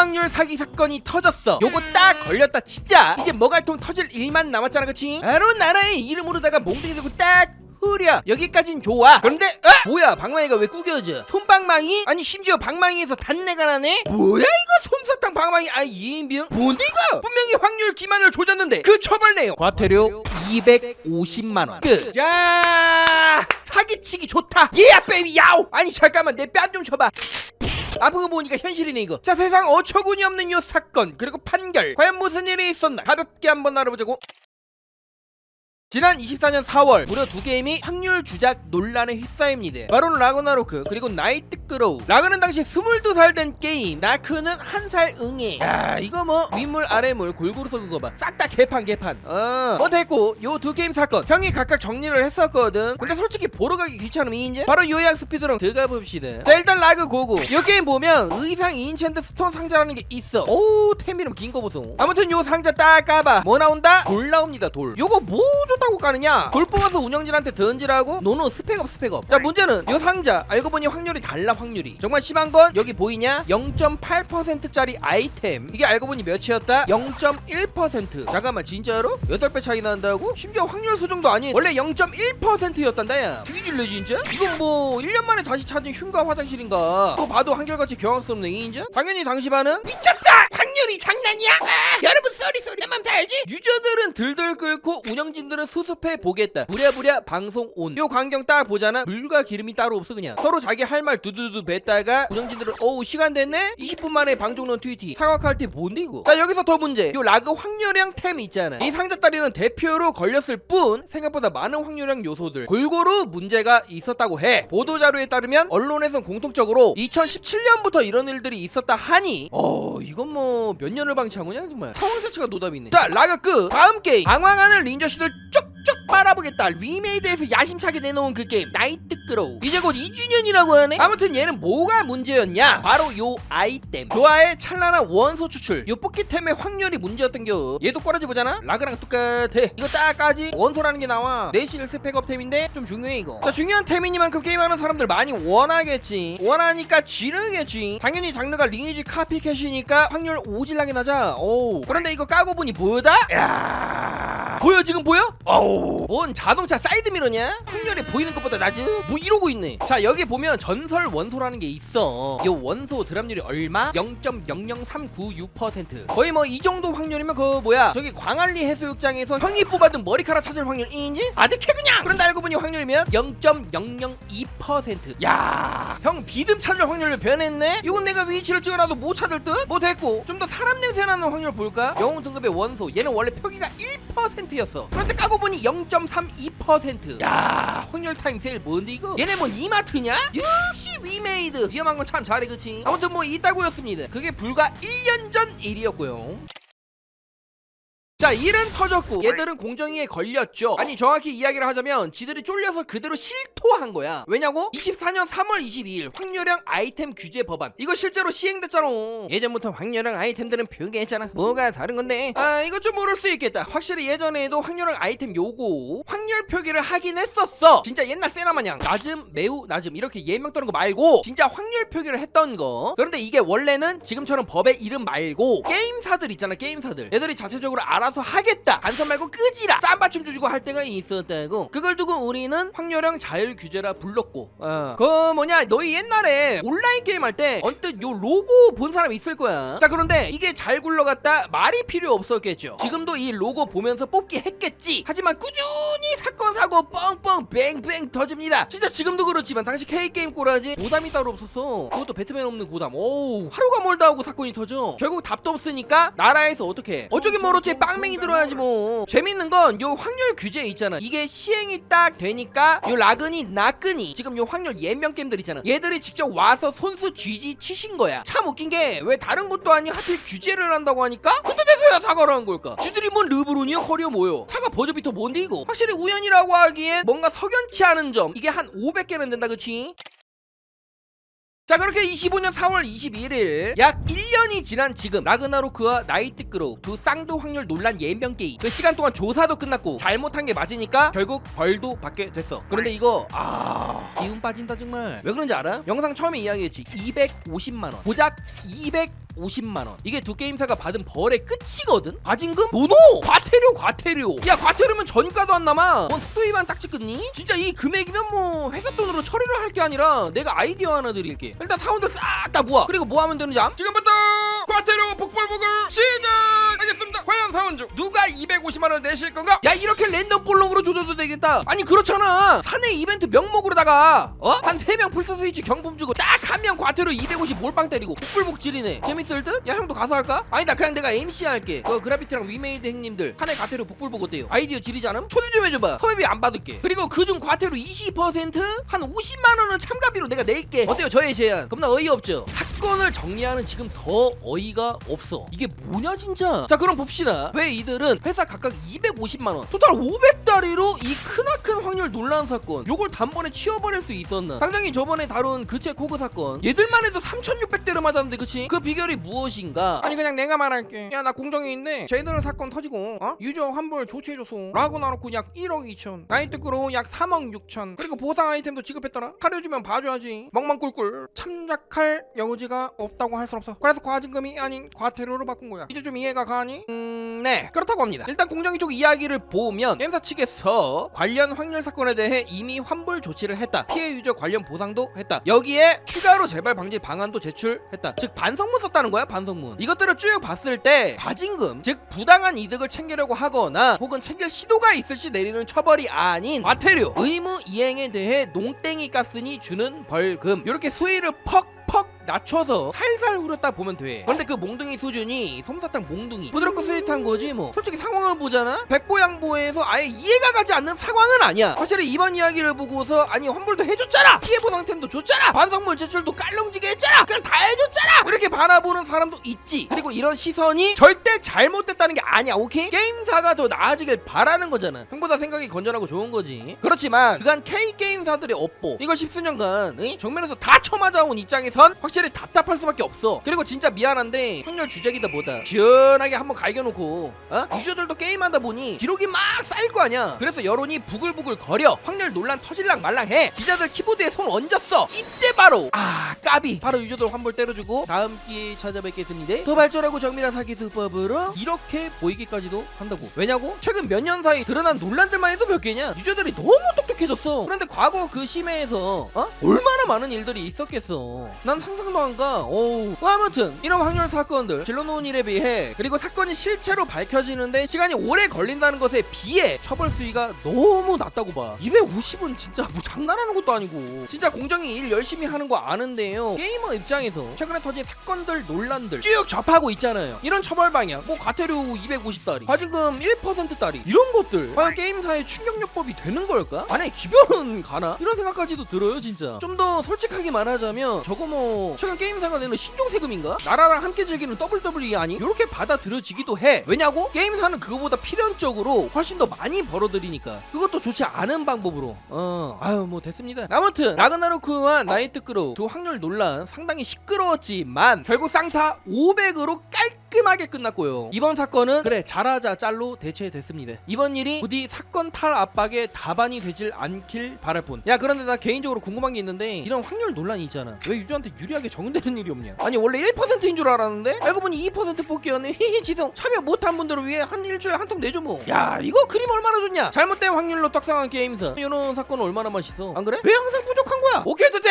희망률 사기 사건이 터졌어. 요거 딱 걸렸다 진짜 이제 머갈통 터질 일만 남았잖아 그치? 바로 나라의 이름으로다가 몽둥이 들고 딱 흐려. 여기까진 좋아. 그런데 아! 뭐야? 방망이가 왜 구겨져? 손방망이? 아니 심지어 방망이에서 단내가 나네? 뭐야 이거? 솜사탕 방망이. 아 이인병? 뭔데 이거? 분명히 확률 기만을 조졌는데 그 처벌 내용. 과태료 250만원. 끝자 사기치기 좋다. 예야 베이비 야오 아니 잠깐만. 내 뺨 좀 쳐봐 거 보니까 현실이네 이거. 자 세상 어처구니 없는 요 사건 그리고 판결. 과연 무슨 일이 있었나? 가볍게 한번 알아보자고 지난 24년 4월 무려 두 게임이 확률 주작 논란에 휩싸입니다. 바로 라그나로크 그리고 나이트 그로우. 라그는 당시 22살 된 게임, 나크는 한 살 응애. 야 이거 뭐 윗물 아래물 골고루 섞은 거 봐. 싹 다 개판 개판. 어. 뭐 됐고 요 두 게임 사건 형이 각각 정리를 했었거든. 근데 솔직히 보러 가기 귀찮으면 이제 바로 요약 스피드로 들어가 봅시다. 자 일단 라그 고고. 요 게임 보면 의상 인챈트 스톤 상자라는 게 있어. 오 템 이름 긴 거 보소. 아무튼 요 상자 딱 까봐. 뭐 나온다? 돌 나옵니다 돌. 요거 뭐좋 다고 까느냐? 돌 뽑아서 운영진한테 던지라고? 노노 스펙업 스펙업. 자 문제는 요 상자 알고 보니 확률이 달라 확률이. 정말 심한 건 여기 보이냐? 0.8%짜리 아이템. 이게 알고 보니 몇이었다? 0.1%. 잠깐만 진짜로? 8배 차이 난다고? 심지어 확률 수정도 아닌 원래 0.1%였단다 야. 뒤질래 진짜? 이건 뭐 1년 만에 다시 찾은 흉가 화장실인가? 또 봐도 한결같이 경악스럽네 인자? 당연히 당시 반응 미쳤다! 확률이 장난이야? 아, 여러분 쏘리 쏘리. 내맘 다 알지? 유저들은 들들 끓고 운영진들은 수습해 보겠다. 부랴부랴 방송 온 요 광경 딱 보잖아? 물과 기름이 따로 없어 그냥. 서로 자기 할 말 두두두 뱉다가 운영진들은 어우 시간 됐네? 20분 만에 넣은 트위티 사과할 때 뭔데 이거? 자 여기서 더 문제. 요 라그 확률형 템 있잖아. 이 상자다리는 대표로 걸렸을 뿐 생각보다 많은 확률형 요소들. 골고루 문제가 있었다고 해. 보도자료에 따르면 언론에선 공통적으로 2017년부터 이런 일들이 있었다 하니 어 이건 뭐몇 년을 방치한 거냐 정말. 상황 자체가 노답이 있네. 자 라그 끝 다음 게임. 방황하는 린저씨들 쪽쪽 빨아보겠다. 리메이드에서 야심차게 내놓은 그 게임 나이트 그로우. 이제 곧 2주년이라고 하네? 아무튼 얘는 뭐가 문제였냐? 바로 요 아이템. 조화의 찬란한 원소 추출. 요 뽑기템의 확률이 문제였던 겨. 얘도 꼬라지 보잖아? 라그랑 똑같아. 이거 딱 까지 원소라는 게 나와. 내실 스펙업템인데 좀 중요해 이거. 자 중요한 템이니만큼 게임하는 사람들 많이 원하겠지. 원하니까 지르겠지. 당연히 장르가 리니지 카피캣이니까 확률 오질나게 나자. 오 그런데 이거 까고 보니 뭐다? 야 보여 지금 보여? 어우 뭔 자동차 사이드미러냐? 확률이 보이는 것보다 낮음? 뭐 이러고 있네 자 여기 보면 전설 원소라는 게 있어 이 원소 드랍률이 얼마? 0.00396% 거의 뭐 이 정도 확률이면 그 뭐야 저기 광안리 해수욕장에서 형이 뽑아둔 머리카락 찾을 확률이지? 아득해 그냥 그런데 알고 보니 확률이면 0.002% 야형 비듬 찾을 확률로 변했네? 이건 내가 위치를 찍어놔도 못 찾을 듯? 뭐 됐고 좀 더 사람 냄새 나는 확률 볼까? 영웅 등급의 원소 얘는 원래 표기가 1% 였어 그런데 까고 보니 0.32%. 야, 확률 타임 세일 뭔데 이거? 얘네 뭐 이마트냐? 역시 위메이드. 위험한 건 참 잘해 그치? 아무튼 뭐 있다고였습니다. 그게 불과 1년 전 일이었고요. 자 일은 터졌고 얘들은 공정위에 걸렸죠. 아니 정확히 이야기를 하자면 지들이 쫄려서 그대로 실토한 거야. 왜냐고? 24년 3월 22일 확률형 아이템 규제 법안. 이거 실제로 시행됐잖아. 예전부터 확률형 아이템들은 표기했잖아. 뭐가 다른 건데? 아 이거 좀 모를 수 있겠다. 확실히 예전에도 확률형 아이템 요거 확률 표기를 하긴 했었어. 진짜 옛날 세나 마냥. 낮음 매우 낮음. 이렇게 예명 떠는 거 말고 진짜 확률 표기를 했던 거. 그런데 이게 원래는 지금처럼 법의 이름 말고 게임사들 있잖아 게임사들. 얘들이 자체적으로 알아 서 하겠다. 간섭 말고 끄지라. 쌈받침 주고 할 때가 있었다고. 그걸 두고 우리는 확률형 자율 규제라 불렀고. 어. 그 뭐냐 너희 옛날에 온라인 게임 할 때 언뜻 요 로고 본 사람 있을 거야. 자 그런데 이게 잘 굴러갔다 말이 필요 없었겠죠. 지금도 이 로고 보면서 뽑기 했겠지. 하지만 꾸준히 사건 사고 뻥뻥 뱅뱅 터집니다. 진짜 지금도 그렇지만 당시 K게임 꼬라지 고담이 따로 없었어. 그것도 배트맨 없는 고담. 오 하루가 멀다 하고 사건이 터져. 결국 답도 없으니까 나라에서 어떻게 어쩌긴 멀었지 빵 맹이 들어야지 뭐. 재밌는 건 요 확률 규제 있잖아. 이게 시행이 딱 되니까 요 라근이 나끈이 지금 요 확률 예명 게임들 있잖아. 얘들이 직접 와서 손수 쥐지 치신 거야. 참 웃긴 게 왜 다른 것도 아니 하필 규제를 한다고 하니까? 그때 돼서야 사과를 한 걸까? 쥐들이 뭔 르브론이야 커리어 뭐요? 사과 버저비터 뭔데 이거? 확실히 우연이라고 하기에 뭔가 석연치 않은 점. 이게 한 500개는 된다 그치? 자 그렇게 25년 4월 21일 약 1년이 지난 지금 라그나로크와 나이트 그로우 두 쌍도 확률 논란 예명 게임. 그 시간 동안 조사도 끝났고 잘못한 게 맞으니까 결국 벌도 받게 됐어. 그런데 이거 아 기운 빠진다 정말. 왜 그런지 알아? 영상 처음에 이야기했지. 250만원. 고작 200 250만 원. 이게 두 게임사가 받은 벌의 끝이거든. 과징금? 노노! 과태료, 과태료. 야, 과태료면 전가도 안 남아. 뭔 속도 위반 딱지 끊니? 진짜 이 금액이면 뭐 회사 돈으로 처리를 할 게 아니라 내가 아이디어 하나 드릴게. 일단 사원들 싹 다 모아. 그리고 뭐 하면 되는지 암? 지금부터 과태료 복불복을 시작 하겠습니다. 과연 사원 중 누가 250만 원을 내실 건가? 야 이렇게 랜덤 볼록으로 조져도 되겠다 아니 그렇잖아 사내 이벤트 명목으로다가 어? 한 3명 풀스 스위치 경품 주고 딱 한 명 과태료 250 몰빵 때리고 복불복질이네 재밌을 듯? 야 형도 가서 할까? 아니다 그냥 내가 MC 할게 그 그라비티랑 위메이드 형님들 한 해 과태료 복불복 어때요? 아이디어 않음? 초대 좀 해줘봐 섭외비 안 받을게 그리고 그중 과태료 20%한 50만원은 참가비로 내가 낼게 어때요 저의 제안 겁나 어이없죠? 사건을 정리하는 지금 더 어이가 없어 이게 뭐냐 진짜 자 그럼 봅시다 왜 이들은 회사 각각 250만원 토탈 500다리로 이 크나큰 확률 논란 사건 요걸 단번에 치워버릴 수 있었나 당장이 저번에 다룬 그체 코그 사건 얘들만 해도 3600대를 맞았는데 그치? 그 비결이 무엇인가 아니 그냥 내가 말할게. 야나 있네. 쟤들은 사건 터지고 어? 유저 환불 조치해줘서 라고 나놓고 약 1억 2천 나이 뜨꾸로 약 3억 6천 그리고 보상 아이템도 지급했더라. 사려주면 봐줘야지. 멍멍 꿀꿀 참작할 여지가 없다고 할 순 없어. 그래서 과징금이 아닌 과태료로 바꾼 거야. 이제 좀 이해가 가니? 음, 네 그렇다고 합니다. 일단 공정위 쪽 이야기를 보면 게임사 측에서 관련 확률 사건에 대해 이미 환불 조치를 했다. 피해 유저 관련 보상도 했다. 여기에 추가로 재발 방지 방안도 제출했다. 즉 반성문 썼다는 거야 반성문. 이것들을 쭉 봤을 때 과징금 즉 부당한 이득을 챙기려고 하거나 혹은 챙길 시도가 있을 시 내리는 처벌이 아닌 과태료 의무 이행에 대해 농땡이 깠으니 주는 벌금. 이렇게 수위를 퍽 퍽 낮춰서 살살 후렸다 보면 돼. 그런데 그 몽둥이 수준이 솜사탕 몽둥이 부드럽고 스윗한 거지 뭐. 솔직히 상황을 보잖아. 백보양보에서 아예 이해가 가지 않는 상황은 아니야. 사실은 이번 이야기를 보고서 아니 환불도 해줬잖아. 피해 보상템도 줬잖아. 반성물 제출도 깔롱지게 했잖아. 그냥 다 해줬잖아. 이렇게 바라보는 사람도 있지. 그리고 이런 시선이 절대 잘못됐다는 게 아니야. 오케이? 게임사가 더 나아지길 바라는 거잖아. 형보다 생각이 건전하고 좋은 거지. 그렇지만 그간 K 게임사들의 업보 이거 십수년간 응? 정면에서 다 쳐맞아온 입장에 선 확실히 답답할 수밖에 없어. 그리고 진짜 미안한데 확률 주제기다 뭐다. 시원하게 한번 갈겨놓고 어? 유저들도 게임하다 보니 기록이 막 쌓일 거 아니야. 그래서 여론이 부글부글 거려. 확률 논란 터질랑 말랑해. 기자들 키보드에 손 얹었어. 이때 바로 아 까비. 바로 유저들 환불 때려주고 다음 기회에 찾아뵙겠습니다. 더 발전하고 정밀한 사기 수법으로 이렇게 보이기까지도 한다고. 왜냐고? 최근 몇 년 사이 드러난 논란들만 해도 몇 개냐? 유저들이 너무 똑똑해졌어. 그런데 과거 그 심해에서 어? 얼마나 많은 일들이 있었겠어. 난 상상도 안 가. 어우. 뭐 아무튼 이런 확률 사건들 질러놓은 일에 비해 그리고 사건이 실체로 밝혀지는데 시간이 오래 걸린다는 것에 비해 처벌 수위가 너무 낮다고 봐. 250은 진짜 뭐 장난하는 것도 아니고 진짜 공정이 일 열심히 하는 거 아는데요. 게이머 입장에서 최근에 터진 사건들 논란들 쭉 접하고 있잖아요. 이런 처벌 방향, 뭐 과태료 250달이, 과징금 1%달이 이런 것들 과연 게임사의 충격요법이 되는 걸까? 안에 기별은 가나? 이런 생각까지도 들어요 진짜. 좀 더 솔직하게 말하자면 저거 뭐 최근 게임사가 내는 신종 세금인가? 나라랑 함께 즐기는 WWE 아니? 이렇게 받아들여지기도 해. 왜냐고? 게임사는 그거보다 필연적으로 훨씬 더 많이 벌어들이니까. 그것도 좋지 않은 방법으로. 어, 아유 뭐 됐습니다. 아무튼 라그나로크와 나이트크로우 두 확률 논란 상당히 시끄러웠지만 결국 쌍타 500으로 깔 끔하게 끝났고요. 이번 사건은 그래 잘하자 짤로 대체됐습니다. 이번 일이 부디 사건 탈 압박에 다반이 되질 않길 바랄 뿐. 야 그런데 나 개인적으로 궁금한 게 있는데 이런 확률 논란이 있잖아. 왜 유저한테 유리하게 적용되는 일이 없냐? 아니 원래 1%인 줄 알았는데 알고 보니 2% 뽑기였네. 히히 지성 참여 못한 분들을 위해 한 일주일에 한 통 내줘 뭐. 야 이거 그림 얼마나 좋냐? 잘못된 확률로 떡상한 게임사. 이런 사건은 얼마나 맛있어? 안 그래? 왜 항상 부족한 거야? 오케이 됐지?